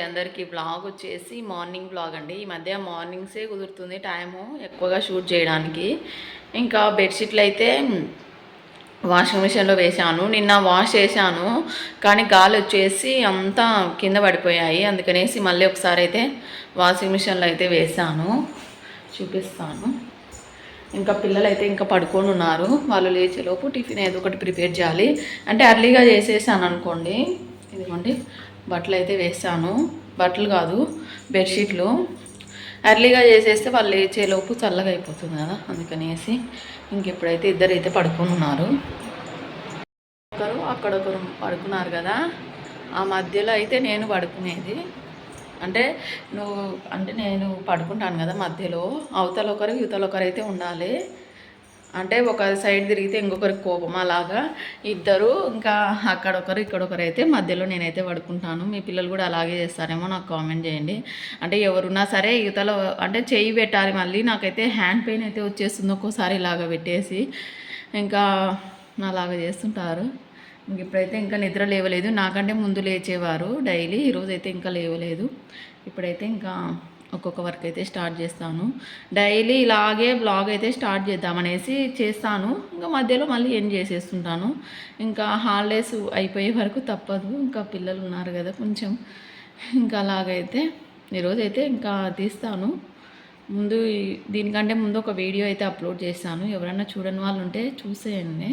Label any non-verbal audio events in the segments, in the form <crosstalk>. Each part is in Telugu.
అందరికీ బ్లాగ్ వచ్చేసి మార్నింగ్ బ్లాగ్ అండి. ఈ మధ్య మార్నింగ్సే కుదురుతుంది టైము ఎక్కువగా షూట్ చేయడానికి. ఇంకా బెడ్షీట్లు అయితే వాషింగ్ మిషన్లో వేశాను. నిన్న వాష్ చేశాను. కానీ గాలి వచ్చేసి అంతా కింద పడిపోయాయి. అందుకనేసి మళ్ళీ ఒకసారి అయితే వాషింగ్ మిషన్లో అయితే వేశాను. చూపిస్తాను. ఇంకా పిల్లలు అయితే ఇంకా పడుకొని ఉన్నారు. వాళ్ళు లేచేలోపు టిఫిన్ ఏదో ఒకటి ప్రిపేర్ చేయాలి. అంటే అర్లీగా చేసేసాను అనుకోండి. ఇదిగోండి బట్టలు అయితే వేసాను బట్టలు కాదు బెడ్షీట్లు. ఎర్లీగా చేసేస్తే వాళ్ళు లేచేలోపు చల్లగా అయిపోతుంది కదా అందుకనేసి ఇంకెప్పుడైతే ఇద్దరైతే ఇద్దరు అయితే పడుకొని ఉన్నారు. ఒకరు అక్కడ ఒకరు పడుకున్నారు కదా ఆ మధ్యలో అయితే నేను పడుకునేది. అంటే నువ్వు అంటే నేను పడుకుంటాను కదా మధ్యలో అవతల ఒకరు యువతల ఒకరు అయితే ఉండాలి. అంటే ఒక సైడ్ తిరిగితే ఇంకొకరికి కోపం అలాగా. ఇద్దరు ఇంకా అక్కడ ఒకరు అయితే మధ్యలో నేనైతే పడుకుంటాను. మీ పిల్లలు కూడా అలాగే చేస్తారేమో నాకు కామెంట్ చేయండి. అంటే ఎవరున్నా సరే యువతలో అంటే చెయ్యి పెట్టాలి మళ్ళీ. నాకైతే హ్యాండ్ పెయిన్ అయితే వచ్చేస్తుంది ఒక్కోసారి ఇలాగ పెట్టేసి. ఇంకా అలాగ చేస్తుంటారు. ఇంక ఇప్పుడైతే ఇంకా నిద్ర లేవలేదు. నాకంటే ముందు లేచేవారు డైలీ. ఈరోజు అయితే ఇంకా లేవలేదు. ఇప్పుడైతే ఇంకా ఒక్కొక్క వర్క్ అయితే స్టార్ట్ చేస్తాను. డైలీ ఇలాగే బ్లాగ్ అయితే స్టార్ట్ చేద్దామనేసి చేస్తాను. ఇంకా మధ్యలో మళ్ళీ ఎండ్ చేసేస్తుంటాను. ఇంకా హాలిడేస్ అయిపోయే వరకు తప్పదు. ఇంకా పిల్లలు ఉన్నారు కదా కొంచెం. ఇంకా అలాగైతే ఈరోజైతే ఇంకా తీస్తాను. ముందు దీనికంటే ముందు ఒక వీడియో అయితే అప్లోడ్ చేస్తాను. ఎవరైనా చూడని వాళ్ళు ఉంటే చూసేయండి.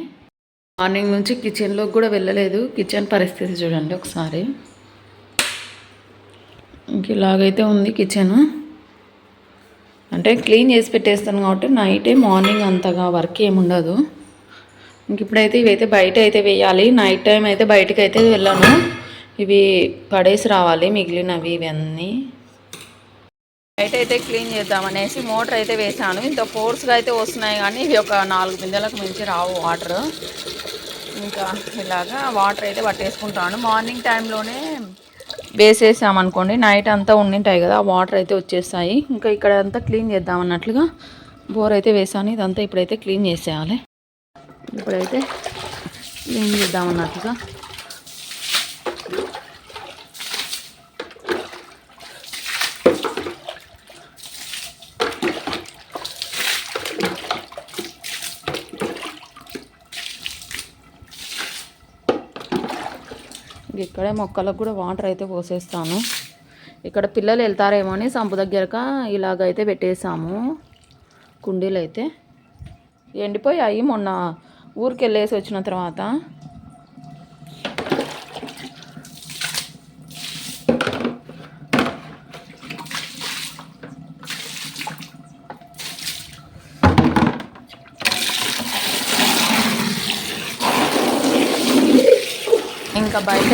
మార్నింగ్ నుంచి కిచెన్లోకి కూడా వెళ్ళలేదు. కిచెన్ పరిస్థితి చూడండి ఒకసారి. ఇంక ఇలాగైతే ఉంది కిచెన్. అంటే క్లీన్ చేసి పెట్టేస్తాను కాబట్టి నైటే మార్నింగ్ అంతగా వర్క్ ఏముండదు ఇంక ఇప్పుడైతే ఇవైతే బయట అయితే వేయాలి. నైట్ టైం అయితే బయటకు అయితే వెళ్ళాను. ఇవి పడేసి రావాలి మిగిలినవి ఇవన్నీ. బయట అయితే క్లీన్ చేద్దామనేసి మోటార్ అయితే వేసాను ఇంత ఫోర్స్గా అయితే వస్తున్నాయి కానీ ఇవి ఒక నాలుగు బిందెలకు మించి రావు వాటర్. ఇంకా ఇలాగా వాటర్ అయితే పట్టేసుకుంటాను. మార్నింగ్ టైంలోనే వేసేసామనుకోండి నైట్ అంతా ఉండింటాయి కదా ఆ వాటర్ అయితే వచ్చేస్తాయి. ఇంకా ఇక్కడ అంతా క్లీన్ చేద్దామన్నట్లుగా బోర్ అయితే వేసాను. ఇదంతా ఇప్పుడైతే క్లీన్ చేసేయాలి. ఇప్పుడైతే క్లీన్ చేద్దామన్నట్లుగా అన్నట్లుగా ఇక్కడే మొక్కలకు కూడా వాటర్ అయితే పోసేస్తాను. ఇక్కడ పిల్లలు వెళ్తారేమో అని సంపు దగ్గరక ఇలాగైతే పెట్టేసాము కుండీలు అయితే ఎండిపోయాయి మొన్న ఊరికి వెళ్ళేసి వచ్చిన తర్వాత.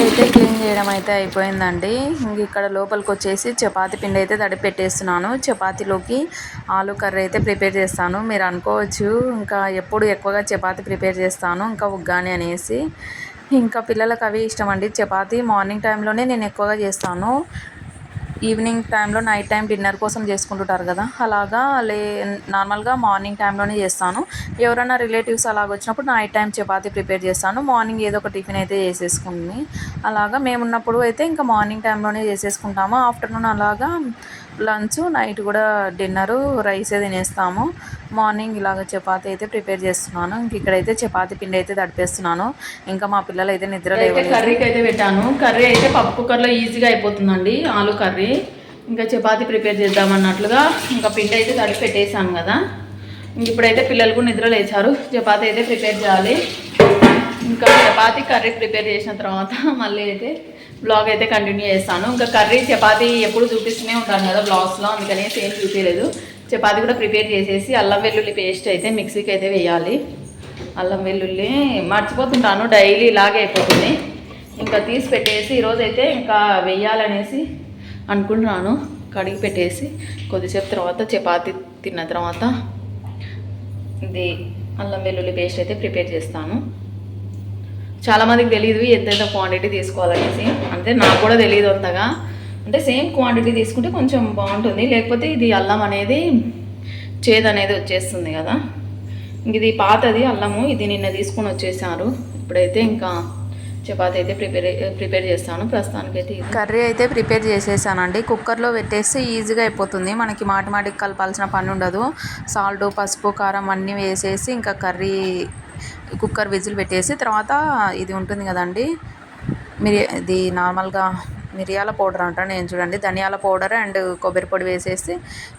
అయితే క్లీన్ చేయడం అయితే అయిపోయిందండి. ఇంక ఇక్కడ లోపలికి వచ్చేసి చపాతీ పిండి అయితే తడి పెట్టేస్తున్నాను. చపాతీలోకి ఆలు కర్రీ అయితే ప్రిపేర్ చేస్తాను. మీరు అనుకోవచ్చు ఇంకా ఎప్పుడు ఎక్కువగా చపాతీ ప్రిపేర్ చేస్తాను ఇంకా ఉగ్గాని అనేసి. ఇంకా పిల్లలకు అవి ఇష్టం అండి. చపాతీ మార్నింగ్ టైంలోనే నేను ఎక్కువగా చేస్తాను. ఈవినింగ్ టైంలో నైట్ టైం డిన్నర్ కోసం చేసుకుంటుంటారు కదా. అలాగా లే నార్మల్గా మార్నింగ్ టైంలోనే చేస్తాను. ఎవరైనా రిలేటివ్స్ అలాగ వచ్చినప్పుడు నైట్ టైం చపాతీ ప్రిపేర్ చేస్తాను. మార్నింగ్ ఏదో ఒక టిఫిన్ అయితే చేసేసుకుని అలాగా మేము ఉన్నప్పుడు అయితే ఇంకా మార్నింగ్ టైంలోనే చేసేసుకుంటాము. ఆఫ్టర్నూన్ అలాగా లంచ్ నైట్ కూడా డిన్నరు రైసే తినేస్తాము. మార్నింగ్ ఇలాగ చపాతీ అయితే ప్రిపేర్ చేస్తున్నాను. ఇంక ఇక్కడైతే చపాతీ పిండి అయితే తడిపేస్తున్నాను. ఇంకా మా పిల్లలు అయితే నిద్ర కర్రీకి అయితే పెట్టాను. కర్రీ అయితే పప్పు కుక్కర్లో ఈజీగా అయిపోతుందండి ఆలు కర్రీ. ఇంకా చపాతీ ప్రిపేర్ చేద్దామన్నట్లుగా ఇంకా పిండి అయితే తడిపి పెట్టేశాను కదా. ఇంక ఇప్పుడైతే పిల్లలు కూడా నిద్ర లేచారు. చపాతీ అయితే ప్రిపేర్ చేయాలి. ఇంకా చపాతీ కర్రీ ప్రిపేర్ చేసిన తర్వాత మళ్ళీ అయితే బ్లాగ్ అయితే కంటిన్యూ చేస్తాను. ఇంకా కర్రీ చపాతీ ఎప్పుడు చూపిస్తూనే ఉంటాను కదా బ్లాగ్స్లో అందుకనేసి ఏం చూపించలేదు చపాతీ కూడా ప్రిపేర్ చేసేసి అల్లం వెల్లుల్లి పేస్ట్ అయితే మిక్సీకి అయితే వేయాలి. అల్లం వెల్లుల్లి మర్చిపోతుంటాను డైలీ ఇలాగే అయిపోతుంది. ఇంకా తీసి పెట్టేసి ఈరోజైతే ఇంకా వెయ్యాలనేసి అనుకుంటున్నాను. కడిగి పెట్టేసి కొద్దిసేపు తర్వాత చపాతి తిన్న తర్వాత ఇది అల్లం వెల్లుల్లి పేస్ట్ అయితే ప్రిపేర్ చేస్తాను. చాలామందికి తెలియదు ఎంతెంత క్వాంటిటీ తీసుకోవాలనేసి. అంటే నాకు కూడా తెలియదు అంతగా. అంటే సేమ్ క్వాంటిటీ తీసుకుంటే కొంచెం బాగుంటుంది. లేకపోతే ఇది అల్లం అనేది చేదు అనేది వచ్చేస్తుంది కదా. ఇంక ఇది పాతది అల్లము. ఇది నిన్న తీసుకొని వచ్చేసారు. ఇప్పుడైతే ఇంకా చపాతి అయితే ప్రిపేర్ ప్రిపేర్ చేస్తాను. ప్రస్తుతానికి అయితే కర్రీ అయితే ప్రిపేర్ చేసేసానండి. కుక్కర్లో పెట్టేస్తే ఈజీగా అయిపోతుంది. మనకి మాటి మాటికి కలపాల్సిన పని ఉండదు. సాల్ట్ పసుపు కారం అన్నీ వేసేసి ఇంకా కర్రీ కుక్కర్ విజిల్ పెట్టేసి తర్వాత ఇది ఉంటుంది కదండి మిరి ఇది నార్మల్గా మిరియాల పౌడర్ అంటాను నేను చూడండి. ధనియాల పౌడర్ అండ్ కొబ్బరి పొడి వేసేసి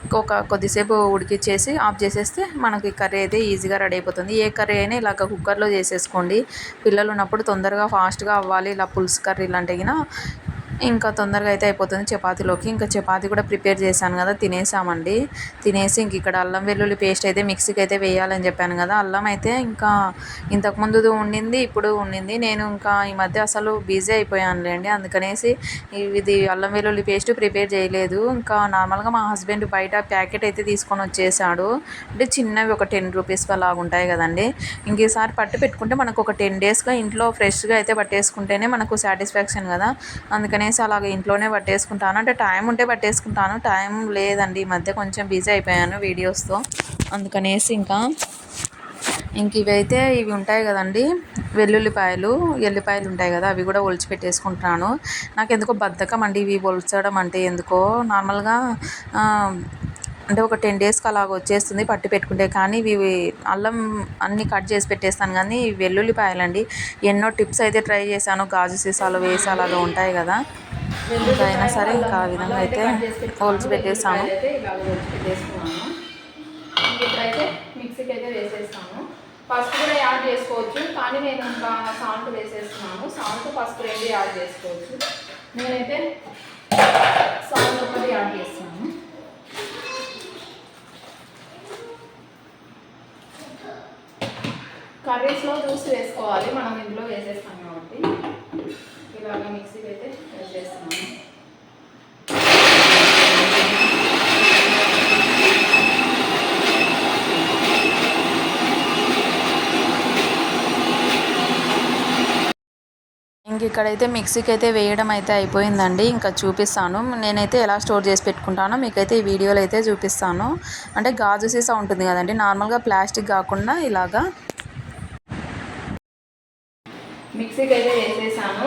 ఇంకొక కొద్దిసేపు ఉడికిచ్చేసి ఆఫ్ చేసేస్తే మనకి కర్రీ అయితే ఈజీగా రెడీ అయిపోతుంది. ఏ కర్రీ అయినా ఇలాగ కుక్కర్లో చేసేసుకోండి. పిల్లలు ఉన్నప్పుడు తొందరగా ఫాస్ట్గా అవ్వాలి. ఇలా పులుసు కర్రీ ఇలాంటివి ఇంకా తొందరగా అయితే అయిపోతుంది చపాతీలోకి. ఇంకా చపాతీ కూడా ప్రిపేర్ చేశాను కదా తినేసామండి. తినేసి ఇంక ఇక్కడ అల్లం వెల్లుల్లి పేస్ట్ అయితే మిక్సీకి అయితే వేయాలని చెప్పాను కదా అల్లం అయితే ఇంకా ఇంతకుముందు ఉండింది ఇప్పుడు ఉండింది. నేను ఇంకా ఈ మధ్య అసలు బిజీ అయిపోయానులేండి అందుకనేసి ఇది అల్లం వెల్లుల్లి పేస్ట్ ప్రిపేర్ చేయలేదు. ఇంకా నార్మల్గా మా హస్బెండ్ బయట ప్యాకెట్ అయితే తీసుకొని వచ్చేసాడు. అంటే చిన్నవి ఒక టెన్ రూపీస్ అలాగా ఉంటాయి కదండి. ఇంక ఈసారి పట్టు పెట్టుకుంటే మనకు ఒక టెన్ డేస్గా ఇంట్లో ఫ్రెష్గా అయితే పట్టేసుకుంటేనే మనకు సాటిస్ఫాక్షన్ కదా. అనేసి అలాగ ఇంట్లోనే పట్టేసుకుంటాను. అంటే టైం ఉంటే పట్టేసుకుంటాను. టైం లేదండి. ఈ మధ్య కొంచెం బిజీ అయిపోయాను వీడియోస్తో. అందుకనేసి ఇంకా ఇంక ఇవైతే ఇవి ఉంటాయి కదండి. వెల్లుల్లిపాయలు ఎల్లిపాయలు ఉంటాయి కదా అవి కూడా ఒలిచి పెట్టేసుకుంటున్నాను. నాకు ఎందుకో బద్ధకం అండి. ఇవి ఒలిచడం అంటే ఎందుకో నార్మల్గా అంటే ఒక టెన్ డేస్కి అలాగ వచ్చేస్తుంది పట్టి పెట్టుకుంటే. కానీ ఇవి అల్లం అన్నీ కట్ చేసి పెట్టేస్తాను కానీ వెల్లుల్లిపాయలండి. ఎన్నో టిప్స్ అయితే ట్రై చేశాను. గాజు సీసాలు వేసి అలాగా ఉంటాయి కదా. ఇంకా అయినా సరే ఇంకా ఆ విధంగా అయితే ఒలిచి పెట్టేస్తాను. ఇప్పుడైతే మిక్సీకి అయితే వేసేస్తాను పసుపు కూడా యాడ్ చేసుకోవచ్చు. కానీ నేను ఇంకా సాల్ట్ వేసేస్తున్నాను. సాల్ట్ పసుపు రెండు యాడ్ చేసుకోవచ్చు. నేనైతే సాల్ట్ ఒకటి యాడ్ చేస్తాను కర్రీస్లో చూసి వేసుకోవాలి. మనం ఇందులో వేసేస్తాం కాబట్టి. ఇలాగ మిక్సీకి అయితే వేసేస్తున్నాను ఇంక ఇక్కడైతే మిక్సీకి అయితే వేయడం అయితే అయిపోయిందండి. ఇంకా చూపిస్తాను. నేనైతే ఎలా స్టోర్ చేసి పెట్టుకుంటానో మీకైతే ఈ వీడియోలో అయితే చూపిస్తాను. అంటే గాజు సీసా ఉంటుంది కదండి. నార్మల్గా ప్లాస్టిక్ కాకుండా ఇలాగా మిక్సీకి అయితే వేసేసాను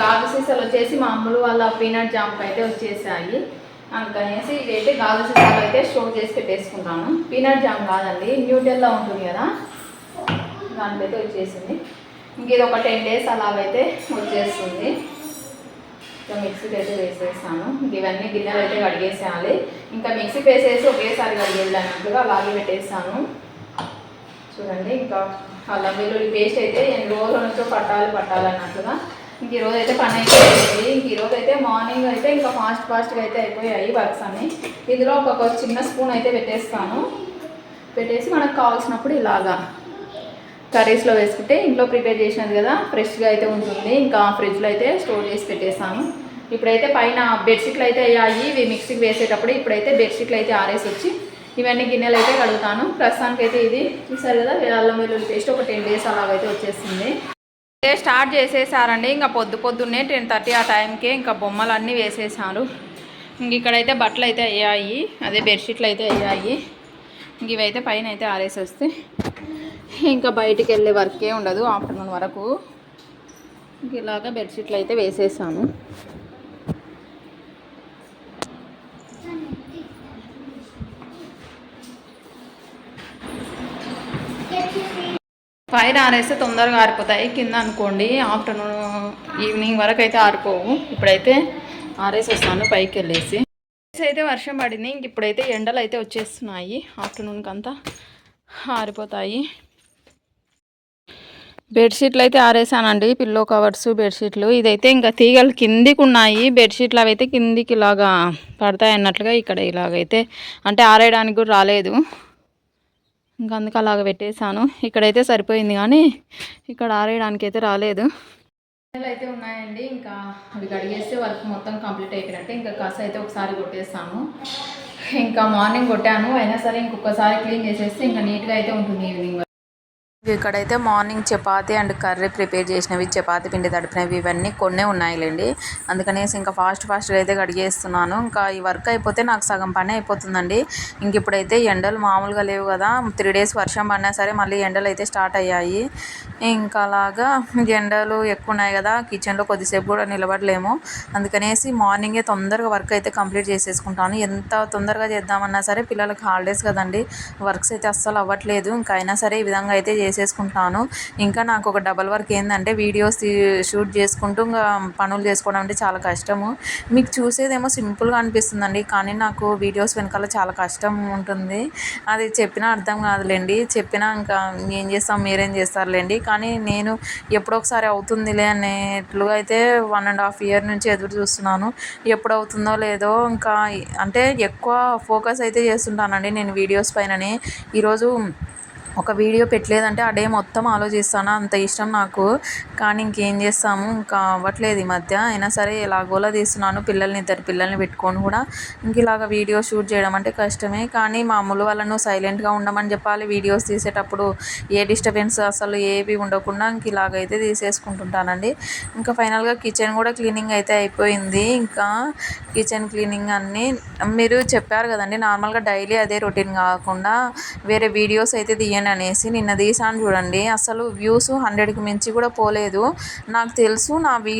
గాజు సీసాలు వచ్చేసి మామూలు వాళ్ళ పీనట్ జామ్కి అయితే వచ్చేసాయి. అందుకనేసి ఇవైతే గాజు సీసాలు అయితే స్టోర్ చేసి పెట్టేసుకుంటాను. పీనట్ జామ్ కాదండి న్యూటెల్లా ఉంటుంది కదా? దానికైతే అయితే వచ్చేసింది. ఇంక ఇది ఒక టెన్ డేస్ అలాగైతే వచ్చేస్తుంది. ఇంకా మిక్సీకి అయితే వేసేస్తాను ఇంక ఇవన్నీ గిన్నెలు అయితే కడిగేసేయాలి. ఇంకా మిక్సీకి వేసేసి ఒకేసారి కడిగేయాలన్నట్లుగా అలాగే పెట్టేస్తాను చూడండి ఇంకా అలా వెల్లుల్లి పేస్ట్ అయితే ఎన్ని రోజుల నుంచో పట్టాలి పట్టాలన్నట్లుగా ఇంక ఈరోజు అయితే పని అయిపోయింది. ఇంక ఈరోజు అయితే మార్నింగ్ అయితే ఇంకా ఫాస్ట్ ఫాస్ట్గా అయితే అయిపోయాయి వర్క్స్ అన్ని. ఇందులో ఒక చిన్న స్పూన్ అయితే పెట్టేస్తాను. పెట్టేసి మనకు కావాల్సినప్పుడు ఇలాగా కర్రీస్లో వేసుకుంటే ఇంట్లో ప్రిపేర్ చేసినది కదా ఫ్రెష్గా అయితే ఉంటుంది. ఇంకా ఫ్రిడ్జ్లో అయితే స్టోర్ చేసి పెట్టేస్తాను. ఇప్పుడైతే పైన బెడ్షీట్లు అయితే అయ్యాయి. ఇవి మిక్సీకి వేసేటప్పుడు ఇప్పుడైతే బెడ్షీట్లు అయితే ఆరేసి వచ్చి ఇవన్నీ గిన్నెలు అయితే కడుగుతాను. ప్రస్తుతానికి అయితే ఇది చూసారు కదా అల్లం వెల్లుల్లి పేస్ట్ ఒక టెన్ డేస్ అలాగైతే వచ్చేసింది. అయితే స్టార్ట్ చేసేసారండి. ఇంకా పొద్దు పొద్దున్నే టెన్ థర్టీ ఆ టైంకే ఇంకా బొమ్మలు అన్నీ వేసేసారు. ఇంక ఇక్కడైతే బట్టలు అయితే అయ్యాయి. అదే బెడ్షీట్లు అయితే అయ్యాయి. ఇంక ఇవైతే పైన అయితే ఆరేసి వస్తే ఇంకా బయటికి వెళ్ళే వర్కే ఉండదు ఆఫ్టర్నూన్ వరకు. ఇంక ఇలాగా బెడ్షీట్లు అయితే వేసేసాను. పైన ఆరేస్తే తొందరగా ఆరిపోతాయి. కింద అనుకోండి ఆఫ్టర్నూన్ ఈవినింగ్ వరకు అయితే ఆరిపోవు. ఇప్పుడైతే ఆరేసేస్తాను పైకి వెళ్ళేసి. అయితే వర్షం పడింది. ఇంక ఇప్పుడైతే ఎండలు అయితే వచ్చేస్తున్నాయి. ఆఫ్టర్నూన్కి అంతా ఆరిపోతాయి. బెడ్షీట్లు అయితే ఆరేసానండి. పిల్లో కవర్స్ బెడ్షీట్లు. ఇదైతే ఇంకా తీగలు కిందికి ఉన్నాయి బెడ్షీట్లు అవి అయితే కిందికి ఇలాగా పడతాయి అన్నట్లుగా ఇక్కడ ఇలాగైతే. అంటే ఆరేయడానికి కూడా రాలేదు. ఇంకా అందుకు అలాగ పెట్టేశాను. ఇక్కడైతే సరిపోయింది కానీ ఇక్కడ ఆరేయడానికి అయితే రాలేదు. అయితే ఉన్నాయండి. ఇంకా అవి కడిగేస్తే వర్క్ మొత్తం కంప్లీట్ అయిపోయినట్టే. ఇంకా కాస్త అయితే ఒకసారి కొట్టేస్తాను. ఇంకా మార్నింగ్ కొట్టాను. అయినా సరే ఇంకొకసారి క్లీన్ చేసేస్తే ఇంకా నీట్గా అయితే ఉంటుంది ఈవినింగ్ ఇక్కడైతే మార్నింగ్ చపాతీ అండ్ కర్రీ ప్రిపేర్ చేసినవి చపాతీ పిండి తడిపినవి ఇవన్నీ కొన్నే ఉన్నాయిలేండి. అందుకనేసి ఇంకా ఫాస్ట్ ఫాస్ట్గా అయితే కడిగేస్తున్నాను. ఇంకా ఈ వర్క్ అయిపోతే నాకు సగం పని అయిపోతుందండి. ఇంక ఇప్పుడైతే ఎండలు మామూలుగా లేవు కదా. త్రీ డేస్ వర్షం పడినా సరే మళ్ళీ ఎండలు అయితే స్టార్ట్ అయ్యాయి. ఇంకా అలాగా ఎండలు ఎక్కువ ఉన్నాయి కదా. కిచెన్లో కొద్దిసేపు కూడా నిలబడలేము. అందుకనేసి మార్నింగే తొందరగా వర్క్ అయితే కంప్లీట్ చేసేసుకుంటాను. ఎంత తొందరగా చేద్దామన్నా సరే పిల్లలకి హాలిడేస్ కదండి. వర్క్స్ అయితే అస్సలు అవ్వట్లేదు. ఇంకా అయినా సరే ఈ విధంగా అయితే చేసేసుకుంటాను. ఇంకా నాకు ఒక డబల్ వర్క్ ఏంటంటే వీడియోస్ షూట్ చేసుకుంటూ ఇంకా పనులు చేసుకోవడం అంటే చాలా కష్టము. మీకు చూసేదేమో సింపుల్గా అనిపిస్తుందండి కానీ నాకు వీడియోస్ వెనకాల చాలా కష్టం ఉంటుంది. అది చెప్పినా అర్థం కాదులేండి చెప్పినా ఇంకా ఏం చేస్తాం మీరేం చేస్తారులేండి. కానీ నేను ఎప్పుడో ఒకసారి అవుతుందిలే అనేట్లుగా అయితే వన్ అండ్ హాఫ్ ఇయర్ నుంచి ఎదురు చూస్తున్నాను. ఎప్పుడు అవుతుందో లేదో ఇంకా అంటే ఎక్కువ ఫోకస్ అయితే చేస్తుంటానండి నేను వీడియోస్ పైననే. ఈరోజు ఒక వీడియో పెట్టలేదంటే ఆ డే మొత్తం ఆలోచిస్తాను? అంత ఇష్టం నాకు. కానీ ఇంకేం చేస్తాము? ఇంకా అవ్వట్లేదు ఈ మధ్య. అయినా సరే ఎలాగోలా తీస్తున్నాను. పిల్లల్ని ఇద్దరు పిల్లల్ని పెట్టుకొని కూడా ఇంక ఇలాగ వీడియో షూట్ చేయడం అంటే కష్టమే. కానీ మామూలు వాళ్ళను సైలెంట్గా ఉండమని చెప్పాలి. వీడియోస్ తీసేటప్పుడు ఏ డిస్టర్బెన్స్ అసలు ఏవి ఉండకుండా ఇంక ఇలాగైతే తీసేసుకుంటుంటానండి. ఇంకా ఫైనల్గా కిచెన్ కూడా క్లీనింగ్ అయితే అయిపోయింది. ఇంకా కిచెన్ క్లీనింగ్ అన్నీ మీరు చెప్పారు కదండి. నార్మల్గా డైలీ అదే రొటీన్ కాకుండా వేరే వీడియోస్ అయితే తీయండి అనేసి నిన్న తీసాను చూడండి. అసలు వ్యూస్ హండ్రెడ్కి మించి కూడా పోలేదు. నాకు తెలుసు నా వీ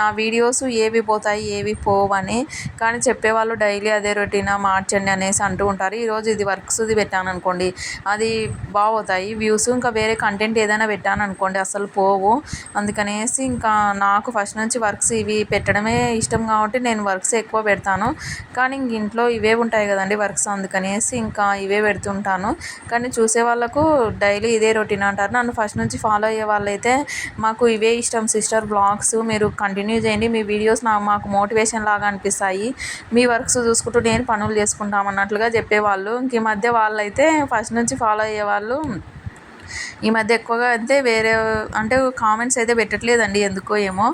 నా వీడియోస్ ఏవి పోతాయి ఏవి పోవని. కానీ చెప్పేవాళ్ళు డైలీ అదే రొటీన్ మార్చండి అనేసి అంటూ ఉంటారు. ఈరోజు ఇది వర్క్స్ది పెట్టాను అనుకోండి. అది బాగోతాయి. వ్యూస్ ఇంకా వేరే కంటెంట్ ఏదైనా పెట్టాను అనుకోండి అసలు పోవు. అందుకనేసి ఇంకా నాకు ఫస్ట్ నుంచి వర్క్స్ ఇవి పెట్టడమే ఇష్టం కాబట్టి నేను వర్క్స్ ఎక్కువ పెడతాను. కానీ ఇంక ఇంట్లో ఇవే ఉంటాయి కదండి వర్క్స్ అందుకనేసి ఇంకా ఇవే పెడుతుంటాను. కానీ చూసే వాళ్ళకు డైలీ ఇదే రొటీన్ అంటారు. నన్ను ఫస్ట్ నుంచి ఫాలో అయ్యే వాళ్ళైతే మాకు ఇవే ఇష్టం సిస్టర్ బ్లాగ్స్. మీరు కంటిన్యూ చేయండి. మీ వీడియోస్ నా మాకు మోటివేషన్ లాగా అనిపిస్తాయి. మీ వర్క్స్ చూసుకుంటూ నేను పనులు చేసుకుంటాం అన్నట్లుగా చెప్పేవాళ్ళు. ఇంక ఈ మధ్య వాళ్ళైతే ఫస్ట్ నుంచి ఫాలో అయ్యేవాళ్ళు ఈ మధ్య ఎక్కువగా అయితే వేరే అంటే కామెంట్స్ అయితే పెట్టట్లేదండి ఎందుకో ఏమో.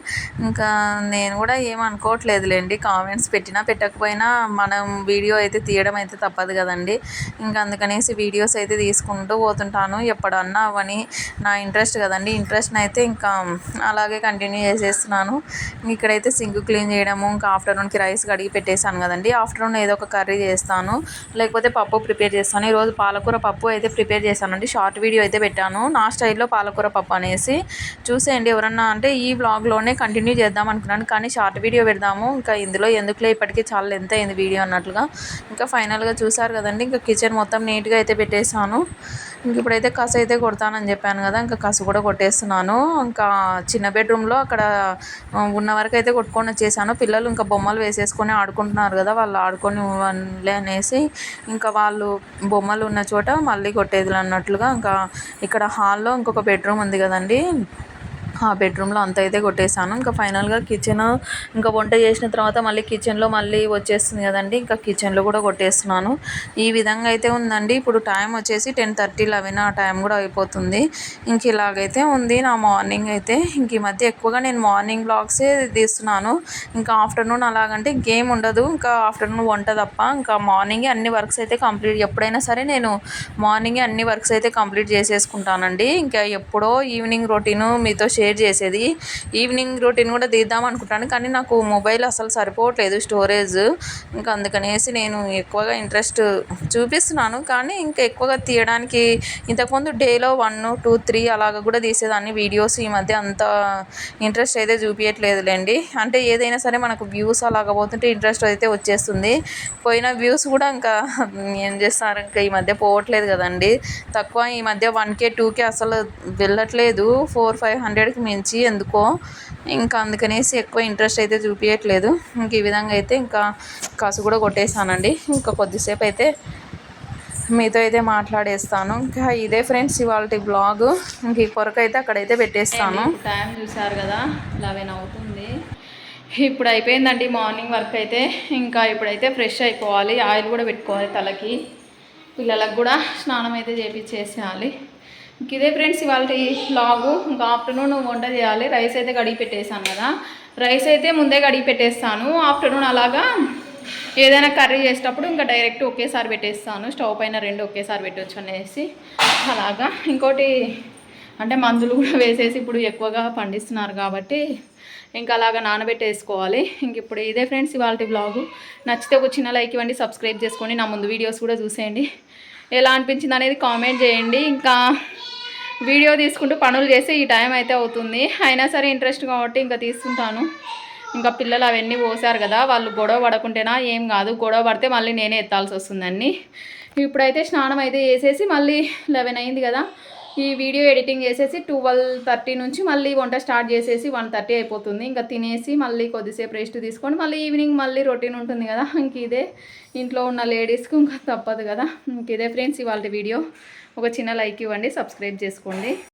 ఇంకా నేను కూడా ఏం అనుకోవట్లేదులేండి కామెంట్స్ పెట్టినా పెట్టకపోయినా మనం వీడియో అయితే తీయడం అయితే తప్పదు కదండి. ఇంకా అందుకనేసి వీడియోస్ అయితే తీసుకుంటూ పోతుంటాను ఎప్పుడన్నా అవని నా ఇంట్రెస్ట్ కదండి. ఇంట్రెస్ట్ని అయితే ఇంకా అలాగే కంటిన్యూ చేసేస్తున్నాను. ఇక్కడైతే సింక్ క్లీన్ చేయడము ఇంకా ఆఫ్టర్నూన్కి రైస్ కడిగి పెట్టేశాను కదండి. ఆఫ్టర్నూన్ ఏదో ఒక కర్రీ చేస్తాను లేకపోతే పప్పు ప్రిపేర్ చేస్తాను. ఈరోజు పాలకూర పప్పు అయితే ప్రిపేర్ చేశానండి. షార్ట్ వీడియో అయితే పెట్టాను. నా స్టైల్లో పాలకూర పప్పు అనేసి. చూసేయండి ఎవరన్నా అంటే ఈ వ్లాగ్లోనే కంటిన్యూ చేద్దాం అనుకున్నాను. కానీ షార్ట్ వీడియో పెడదాము. ఇంకా ఇందులో ఎందుకులే ఇప్పటికీ చాలా ఎంత అయింది వీడియో అన్నట్లుగా. ఇంకా ఫైనల్గా చూసారు కదండి. ఇంకా కిచెన్ మొత్తం నీట్గా అయితే పెట్టేశాను. ఇంక ఇప్పుడైతే కసు అయితే కొడతానని చెప్పాను కదా. ఇంకా కసు కూడా కొట్టేస్తున్నాను. ఇంకా చిన్న బెడ్రూమ్లో అక్కడ ఉన్న వరకు అయితే కొట్టుకొని వచ్చేసాను. పిల్లలు ఇంకా బొమ్మలు వేసేసుకొని ఆడుకుంటున్నారు కదా. వాళ్ళు ఆడుకొని అనేసి. ఇంకా వాళ్ళు బొమ్మలు ఉన్న చోట మళ్ళీ కొట్టేది అన్నట్లుగా. ఇంకా ఇక్కడ హాల్లో ఇంకొక బెడ్రూమ్ ఉంది కదండి. ఆ బెడ్రూమ్లో అంత అయితే కొట్టేశాను. ఇంకా ఫైనల్గా కిచెన్ ఇంకా వంట చేసిన తర్వాత మళ్ళీ కిచెన్లో మళ్ళీ వచ్చేస్తుంది కదండి ఇంకా కిచెన్లో కూడా కొట్టేస్తున్నాను. ఈ విధంగా అయితే ఉందండి. ఇప్పుడు టైం వచ్చేసి టెన్ థర్టీ లెవెన్ ఆ టైం కూడా అయిపోతుంది. ఇంక ఇలాగైతే ఉంది నా మార్నింగ్ అయితే. ఇంక ఈ మధ్య ఎక్కువగా నేను మార్నింగ్ బ్లాగ్సే తీస్తున్నాను. ఇంకా ఆఫ్టర్నూన్ అలాగంటే ఇంకేం ఉండదు. ఇంకా ఆఫ్టర్నూన్ వంట తప్ప ఇంకా మార్నింగే అన్ని వర్క్స్ అయితే కంప్లీట్ ఎప్పుడైనా సరే నేను మార్నింగే అన్ని వర్క్స్ అయితే కంప్లీట్ చేసేసుకుంటానండి. ఇంకా ఎప్పుడో ఈవినింగ్ రొటీను మీతో షేర్ చేసేది. ఈవినింగ్ రొటీన్ కూడా తీద్దాం అనుకుంటాను. కానీ నాకు మొబైల్ అసలు సరిపోవట్లేదు స్టోరేజ్ ఇంకా అందుకనేసి నేను ఎక్కువగా ఇంట్రెస్ట్ చూపిస్తున్నాను. కానీ ఇంకా ఎక్కువగా తీయడానికి ఇంతకుముందు డేలో వన్ టూ త్రీ అలాగ కూడా తీసేదాన్ని. వీడియోస్ ఈ మధ్య అంత ఇంట్రెస్ట్ అయితే చూపించట్లేదులేండి అంటే ఏదైనా సరే మనకు వ్యూస్ అలాగ పోతుంటే ఇంట్రెస్ట్ అయితే వచ్చేస్తుంది. పోయిన వ్యూస్ కూడా ఇంకా ఏం చేస్తారు? ఇంకా ఈ మధ్య పోవట్లేదు కదండి. తక్కువ ఈ మధ్య వన్ కే టూ కే అసలు వెళ్ళట్లేదు. ఫోర్ ఫైవ్ హండ్రెడ్కి మించి ఎందుకో. ఇంకా అందుకనేసి ఎక్కువ ఇంట్రెస్ట్ అయితే చూపించట్లేదు ఇంక ఈ విధంగా అయితే ఇంకా కాసు కూడా కొట్టేసానండి ఇంకా కొద్దిసేపు అయితే మీతో అయితే మాట్లాడేస్తాను. ఇంకా ఇదే ఫ్రెండ్స్ ఇవాళ బ్లాగ్. ఇంక ఈ కొరకు అయితే అక్కడైతే పెట్టేస్తాను. టైం చూసారు కదా? లెవెన్ అవుతుంది ఇప్పుడు అయిపోయిందండి మార్నింగ్ వర్క్ అయితే. ఇంకా ఇప్పుడైతే ఫ్రెష్ అయిపోవాలి. ఆయిల్ కూడా పెట్టుకోవాలి తలకి. పిల్లలకు కూడా స్నానం అయితే చేపించేసేయాలి. ఇదే ఫ్రెండ్స్ ఇవాళ లాగు ఇంకా ఆఫ్టర్నూన్ వంట చేయాలి. రైస్ అయితే కడిగి పెట్టేశాను కదా. రైస్ అయితే ముందే కడిగి పెట్టేస్తాను. ఆఫ్టర్నూన్ అలాగా ఏదైనా కర్రీ చేసేటప్పుడు ఇంకా డైరెక్ట్ ఒకేసారి పెట్టేస్తాను. స్టవ్ పైన రెండు ఒకేసారి పెట్టవచ్చు అనేసి అలాగా. ఇంకోటి అంటే మందులు కూడా వేసేసి ఇప్పుడు ఎక్కువగా పండిస్తున్నారు కాబట్టి ఇంకా అలాగా నానబెట్టేసుకోవాలి. ఇంక ఇప్పుడు ఇదే ఫ్రెండ్స్ ఇవాళ బ్లాగు నచ్చితే ఒక చిన్న లైక్ ఇవ్వండి సబ్స్క్రైబ్ చేసుకోండి నా ముందు వీడియోస్ కూడా చూసేయండి. ఎలా అనిపించింది అనేది కామెంట్ చేయండి. ఇంకా వీడియో తీసుకుంటూ పనులు చేసి ఈ టైం అయితే అవుతుంది. అయినా సరే ఇంట్రెస్ట్ కాబట్టి ఇంకా తీసుకుంటాను. ఇంకా పిల్లలు అవన్నీ పోసారు కదా వాళ్ళు గొడవ పడకుంటేనా ఏం కాదు. గొడవ పడితే మళ్ళీ నేనే ఎత్తాల్సి వస్తుందండి. ఇప్పుడైతే స్నానం అయితే చేసేసి మళ్ళీ లెవెన్ అయింది కదా. ఈ వీడియో ఎడిటింగ్ చేసేసి ట్వెల్వ్ థర్టీ నుంచి మళ్ళీ వంట స్టార్ట్ చేసేసి వన్ థర్టీ అయిపోతుంది. ఇంకా తినేసి మళ్ళీ కొద్దిసేపు రెస్ట్ తీసుకొని మళ్ళీ ఈవినింగ్ మళ్ళీ రొటీన్ ఉంటుంది కదా. <laughs> ఇంక ఇదే ఇంట్లో ఉన్న లేడీస్కి ఇంకా తప్పదు కదా. ఇంక ఇదే ఫ్రెండ్స్ ఇవాళ వీడియో. ఒక చిన్న లైక్ ఇవ్వండి సబ్స్క్రైబ్ చేసుకోండి.